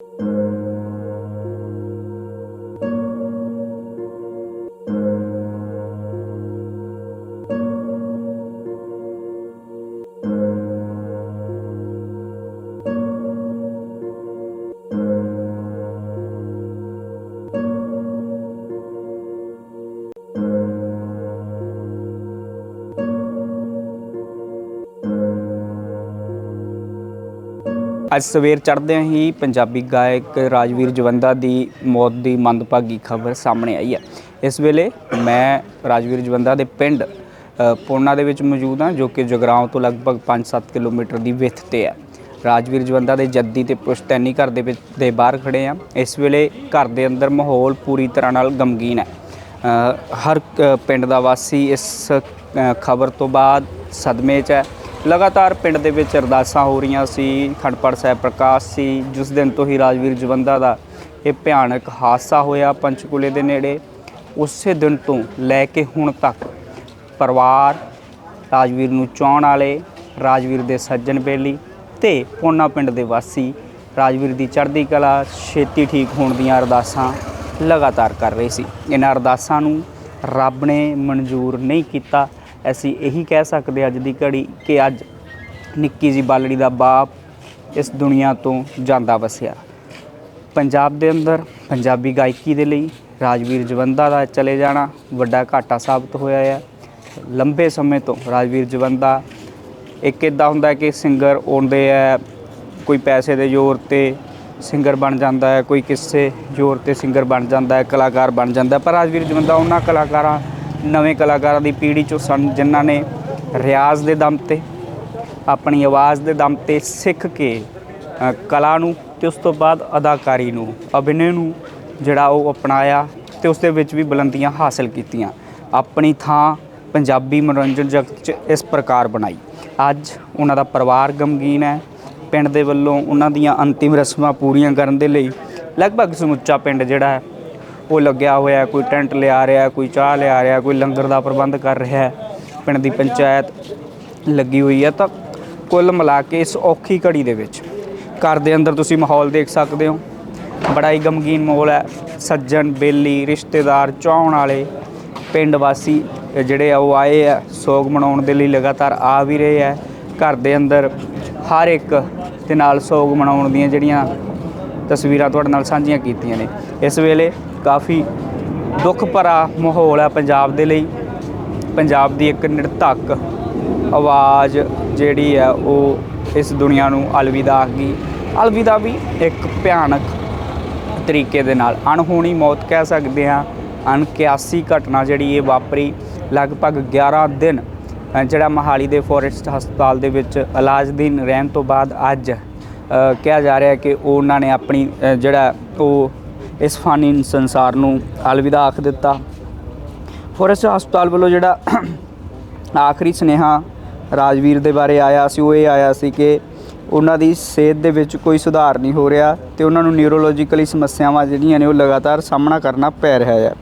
you ਅੱਜ ਸਵੇਰ ਚੜ੍ਹਦਿਆਂ ਹੀ ਪੰਜਾਬੀ ਗਾਇਕ ਰਾਜਵੀਰ ਜਵੰਦਾ ਦੀ ਮੌਤ ਦੀ ਮੰਦਭਾਗੀ ਖਬਰ ਸਾਹਮਣੇ ਆਈ ਹੈ। ਇਸ ਵੇਲੇ ਮੈਂ ਰਾਜਵੀਰ ਜਵੰਦਾ ਦੇ ਪਿੰਡ ਪੋਨਾ ਦੇ ਵਿੱਚ ਮੌਜੂਦ ਹਾਂ, ਜੋ ਕਿ ਜਗਰਾਉਂ ਤੋਂ ਲਗਭਗ 5-7 ਕਿਲੋਮੀਟਰ ਦੀ ਵਿੱਥ ਤੇ ਹੈ। ਰਾਜਵੀਰ ਜਵੰਦਾ ਦੇ ਜੱਦੀ ਤੇ ਪੁਸ਼ਤੈਨੀ ਘਰ ਦੇ ਵਿੱਚ, ਦੇ ਬਾਹਰ ਖੜੇ ਆ ਇਸ ਵੇਲੇ ਘਰ ਦੇ ਅੰਦਰ ਮਾਹੌਲ ਪੂਰੀ ਤਰ੍ਹਾਂ ਨਾਲ ਗਮਗੀਨ ਹੈ। ਹਰ ਪਿੰਡ ਦਾ ਵਾਸੀ ਇਸ ਖਬਰ ਤੋਂ ਬਾਅਦ ਸਦਮੇ 'ਚ ਹੈ। ਲਗਾਤਾਰ ਪਿੰਡ ਦੇ ਵਿੱਚ ਅਰਦਾਸਾਂ ਹੋ ਰਹੀਆਂ ਸੀ। ਖੰਡਪੜ ਸਾਹਿਬ ਪ੍ਰਕਾਸ਼ ਸੀ। ਜਿਸ ਦਿਨ ਤੋਂ ਹੀ ਰਾਜਵੀਰ ਜਵੰਦਾ ਦਾ ਇਹ ਭਿਆਨਕ ਹਾਦਸਾ ਹੋਇਆ ਪੰਚਕੂਲੇ ਦੇ ਨੇੜੇ। ਉਸੇ ਦਿਨ ਤੋਂ ਲੈ ਕੇ ਹੁਣ ਤੱਕ ਪਰਿਵਾਰ ਰਾਜਵੀਰ ਨੂੰ ਚਾਹਣ ਵਾਲੇ, ਰਾਜਵੀਰ ਦੇ ਸੱਜਣ ਬੇਲੀ ਤੇ ਪੋਨਾ ਪਿੰਡ ਦੇ ਵਾਸੀ ਰਾਜਵੀਰ ਦੀ ਚੜ੍ਹਦੀ ਕਲਾ, ਛੇਤੀ ਠੀਕ ਹੋਣ ਦੀਆਂ ਅਰਦਾਸਾਂ ਲਗਾਤਾਰ ਕਰ ਰਹੇ ਸੀ। ਇਹਨਾਂ ਅਰਦਾਸਾਂ ਨੂੰ ਰੱਬ ਨੇ ਮਨਜ਼ੂਰ ਨਹੀਂ ਕੀਤਾ। ਅਸੀਂ ਇਹੀ ਕਹਿ ਸਕਦੇ ਅੱਜ ਦੀ ਘੜੀ ਕਿ ਅੱਜ ਨਿੱਕੀ ਜੀ ਬਾਲੜੀ ਦਾ ਬਾਪ ਇਸ ਦੁਨੀਆ ਤੋਂ ਜਾਂਦਾ ਵਸਿਆ। ਪੰਜਾਬ ਦੇ ਅੰਦਰ ਪੰਜਾਬੀ ਗਾਇਕੀ ਦੇ ਲਈ ਰਾਜਵੀਰ ਜਵੰਦਾ ਦਾ ਚਲੇ ਜਾਣਾ ਵੱਡਾ ਘਾਟਾ ਸਾਬਤ ਹੋਇਆ ਹੈ ਲੰਬੇ ਸਮੇਂ ਤੋਂ ਰਾਜਵੀਰ ਜਵੰਦਾ ਇੱਕ ਇਦਾਂ ਹੁੰਦਾ ਕਿ ਸਿੰਗਰ ਆਉਂਦੇ ਆ, ਕੋਈ ਪੈਸੇ ਦੇ ਜ਼ੋਰ ਤੇ ਸਿੰਗਰ ਬਣ ਜਾਂਦਾ ਹੈ, ਕੋਈ ਕਿਸੇ ਜ਼ੋਰ ਤੇ ਸਿੰਗਰ ਬਣ ਜਾਂਦਾ ਹੈ, ਕਲਾਕਾਰ ਬਣ ਜਾਂਦਾ ਪਰ ਰਾਜਵੀਰ ਜਵੰਦਾ ਉਹਨਾਂ ਕਲਾਕਾਰਾਂ ਨਵੇਂ ਕਲਾਕਾਰਾਂ ਦੀ ਪੀੜ੍ਹੀ ਚੋਂ ਸਨ ਜਿਨ੍ਹਾਂ ਨੇ ਰਿਆਜ਼ ਦੇ ਦਮ ਤੇ, ਆਪਣੀ ਆਵਾਜ਼ ਦੇ ਦਮ ਤੇ ਸਿੱਖ ਕੇ ਕਲਾ ਨੂੰ ਤੇ ਉਸ ਤੋਂ ਬਾਅਦ ਅਦਾਕਾਰੀ ਨੂੰ, ਅਭਿਨੇ ਨੂੰ ਜਿਹੜਾ ਉਹ ਅਪਣਾਇਆ ਤੇ ਉਸ ਦੇ ਵਿੱਚ ਵੀ ਬੁਲੰਦੀਆਂ ਹਾਸਲ ਕੀਤੀਆਂ। ਆਪਣੀ ਥਾਂ ਪੰਜਾਬੀ ਮਨੋਰੰਜਨ ਜਗਤ 'ਚ ਇਸ ਪ੍ਰਕਾਰ ਬਣਾਈ। ਅੱਜ ਉਹਨਾਂ ਦਾ ਪਰਿਵਾਰ ਗਮਗੀਨ ਹੈ। ਪਿੰਡ ਦੇ ਵੱਲੋਂ ਉਹਨਾਂ ਦੀਆਂ ਅੰਤਿਮ ਰਸਮਾਂ ਪੂਰੀਆਂ ਕਰਨ ਦੇ ਲਈ ਲਗਭਗ ਸਮੁੱਚਾ ਪਿੰਡ ਜਿਹੜਾ ਹੈ ਉਹ ਲੱਗਿਆ ਹੋਇਆ, ਕੋਈ ਟੈਂਟ ਲਿਆ ਰਿਹਾ, ਕੋਈ ਚਾਹ ਲਿਆ ਰਿਹਾ, ਕੋਈ ਲੰਗਰ ਦਾ ਪ੍ਰਬੰਧ ਕਰ ਰਿਹਾ ਹੈ, ਪਿੰਡ ਦੀ ਪੰਚਾਇਤ ਲੱਗੀ ਹੋਈ ਹੈ। ਤਾਂ ਕੁੱਲ ਮਿਲਾ ਕੇ ਇਸ ਔਖੀ ਘੜੀ ਦੇ ਵਿੱਚ ਘਰ ਦੇ ਅੰਦਰ ਤੁਸੀਂ ਮਾਹੌਲ ਦੇਖ ਸਕਦੇ ਹੋ। ਬੜਾ ਹੀ ਗਮਗੀਨ ਮਾਹੌਲ ਹੈ। ਸੱਜਣ, ਬੇਲੀ, ਰਿਸ਼ਤੇਦਾਰ, ਚਾਹਣ ਵਾਲੇ, ਪਿੰਡ ਵਾਸੀ ਜਿਹੜੇ ਆ ਉਹ ਆਏ ਆ, ਸੋਗ ਮਨਾਉਣ ਦੇ ਲਈ ਲਗਾਤਾਰ ਆ ਵੀ ਰਹੇ ਆ। ਘਰ ਦੇ ਅੰਦਰ ਹਰ ਇੱਕ ਦੇ ਨਾਲ ਸੋਗ ਮਨਾਉਣ ਦੀਆਂ ਜਿਹੜੀਆਂ ਤਸਵੀਰਾਂ ਤੁਹਾਡੇ ਨਾਲ ਸਾਂਝੀਆਂ ਕੀਤੀਆਂ ਨੇ। ਇਸ ਵੇਲੇ ਕਾਫੀ ਦੁੱਖ ਭਰਾ ਮਾਹੌਲ ਹੈ ਪੰਜਾਬ ਦੇ ਲਈ। ਪੰਜਾਬ ਦੀ ਇੱਕ ਨਿਰਧੱਕ ਆਵਾਜ਼ ਜਿਹੜੀ ਹੈ ਉਹ ਇਸ ਦੁਨੀਆ ਨੂੰ ਅਲਵਿਦਾ ਆਖੀ ਅਲਵਿਦਾ ਵੀ ਇੱਕ ਭਿਆਨਕ ਤਰੀਕੇ ਦੇ ਨਾਲ। ਅਣਹੋਣੀ ਮੌਤ ਕਹਿ ਸਕਦੇ ਹਾਂ। ਅਣਕਿਆਸੀ ਘਟਨਾ ਜਿਹੜੀ ਇਹ ਵਾਪਰੀ ਲਗਭਗ 11 ਦਿਨ ਜਿਹੜਾ ਮਹਾਲੀ ਦੇ ਫੋਰੈਸਟ ਹਸਪਤਾਲ ਦੇ ਵਿੱਚ ਇਲਾਜਦੀਨ ਰਹਿਣ ਤੋਂ ਬਾਅਦ ਅੱਜ ਕਿਹਾ ਜਾ ਰਿਹਾ ਕਿ ਉਹਨਾਂ ਨੇ ਆਪਣੀ ਜਿਹੜਾ ਉਹ ਇਸ ਫਾਨੀ ਸੰਸਾਰ ਨੂੰ ਅਲਵਿਦਾ ਆਖ ਦਿੱਤਾ। ਫੋਰੈਸਟ ਹਸਪਤਾਲ ਵੱਲੋਂ ਜਿਹੜਾ ਆਖਰੀ ਸੁਨੇਹਾ ਰਾਜਵੀਰ ਦੇ ਬਾਰੇ ਆਇਆ ਸੀ, ਉਹ ਇਹ ਆਇਆ ਸੀ ਕਿ ਉਹਨਾਂ ਦੀ ਸਿਹਤ ਦੇ ਵਿੱਚ ਕੋਈ ਸੁਧਾਰ ਨਹੀਂ ਹੋ ਰਿਹਾ ਤੇ ਉਹਨਾਂ ਨੂੰ ਨਿਊਰੋਲੋਜੀਕਲੀ ਸਮੱਸਿਆਵਾਂ ਜਿਹੜੀਆਂ ਨੇ ਉਹ ਲਗਾਤਾਰ ਸਾਹਮਣਾ ਕਰਨਾ ਪੈ ਰਿਹਾ ਹੈ।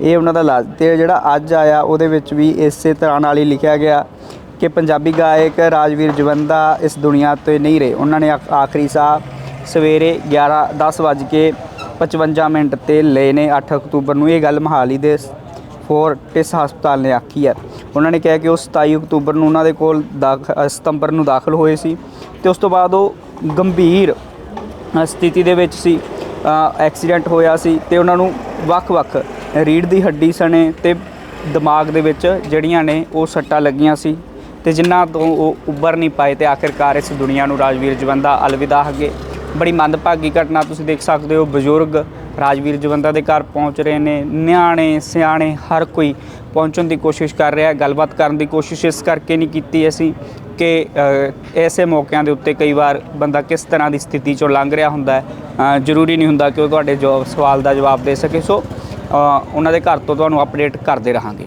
ਇਹ ਉਹਨਾਂ ਦਾ ਇਲਾਜ ਤੇ ਜਿਹੜਾ ਅੱਜ ਆਇਆ, ਉਹਦੇ ਵਿੱਚ ਵੀ ਇਸੇ ਤਰ੍ਹਾਂ ਨਾਲ ਹੀ ਲਿਖਿਆ ਗਿਆ ਕਿ ਪੰਜਾਬੀ ਗਾਇਕ ਰਾਜਵੀਰ ਜਵੰਦਾ ਇਸ ਦੁਨੀਆ ਤੇ ਨਹੀਂ ਰਹੇ। ਉਹਨਾਂ ਨੇ ਆਖਰੀ ਸਾਹ ਸਵੇਰੇ 11 10 ਵੱਜ ਕੇ 55 ਮਿੰਟ ਤੇ ਲਏ ਨੇ 8 ਅਕਤੂਬਰ ਨੂੰ। ਇਹ ਗੱਲ ਮਹਾਲੀ ਦੇ ਫੋਰਟਿਸ ਹਸਪਤਾਲ ਨੇ ਆਖੀ ਹੈ। ਉਹਨਾਂ ਨੇ ਕਿਹਾ ਕਿ ਉਹ 27 ਅਕਤੂਬਰ ਨੂੰ ਉਹਨਾਂ ਦੇ ਕੋਲ ਦਾਖ- ਸਤੰਬਰ ਨੂੰ ਦਾਖਲ ਹੋਏ ਸੀ ਤੇ ਉਸ ਤੋਂ ਬਾਅਦ ਉਹ ਗੰਭੀਰ ਸਥਿਤੀ ਦੇ ਵਿੱਚ ਸੀ ਐਕਸੀਡੈਂਟ ਹੋਇਆ ਸੀ ਤੇ ਉਹਨਾਂ ਨੂੰ ਵੱਖ-ਵੱਖ ਰੀੜ ਦੀ ਹੱਡੀ ਸਣੇ ਤੇ ਦਿਮਾਗ ਦੇ ਵਿੱਚ ਜਿਹੜੀਆਂ ਨੇ ਉਹ ਸੱਟਾਂ ਲੱਗੀਆਂ ਸੀ ਤੇ ਜਿਨ੍ਹਾਂ ਤੋਂ ਉਹ ਉੱਭਰ ਨਹੀਂ ਪਾਏ ਤੇ ਆਖਿਰਕਾਰ ਇਸ ਦੁਨੀਆ ਨੂੰ ਰਾਜਵੀਰ ਜਵੰਦਾ ਅਲਵਿਦਾ ਹਗੇ ਬੜੀ ਮੰਦਭਾਗੀ ਘਟਨਾ ਤੁਸੀਂ ਦੇਖ ਸਕਦੇ ਹੋ। ਬਜ਼ੁਰਗ ਰਾਜਵੀਰ ਜਵੰਦਾ ਦੇ ਘਰ ਪਹੁੰਚ ਰਹੇ ਨੇ। ਨਿਆਣੇ ਸਿਆਣੇ ਹਰ ਕੋਈ ਪਹੁੰਚਣ ਦੀ ਕੋਸ਼ਿਸ਼ ਕਰ ਰਿਹਾ ਗੱਲਬਾਤ ਕਰਨ ਦੀ ਕੋਸ਼ਿਸ਼ ਇਸ ਕਰਕੇ ਨਹੀਂ ਕੀਤੀ ਅਸੀਂ ਕਿ ਅ, ਐਸੇ ਮੌਕਿਆਂ ਦੇ ਉੱਤੇ ਕਈ ਵਾਰ ਬੰਦਾ ਕਿਸ ਤਰ੍ਹਾਂ ਦੀ ਸਥਿਤੀ ਚੋਂ ਲੰਘ ਰਿਹਾ ਹੁੰਦਾ ਹੈ। ਜ਼ਰੂਰੀ ਨਹੀਂ ਹੁੰਦਾ ਕਿ ਉਹ ਤੁਹਾਡੇ ਜਵਾਬ ਸਵਾਲ ਦਾ ਜਵਾਬ ਦੇ ਸਕੇ। ਸੋ ਉਹਨਾਂ ਦੇ ਘਰ ਤੋਂ ਤੁਹਾਨੂੰ ਅਪਡੇਟ ਕਰਦੇ ਰਹਾਂਗੇ।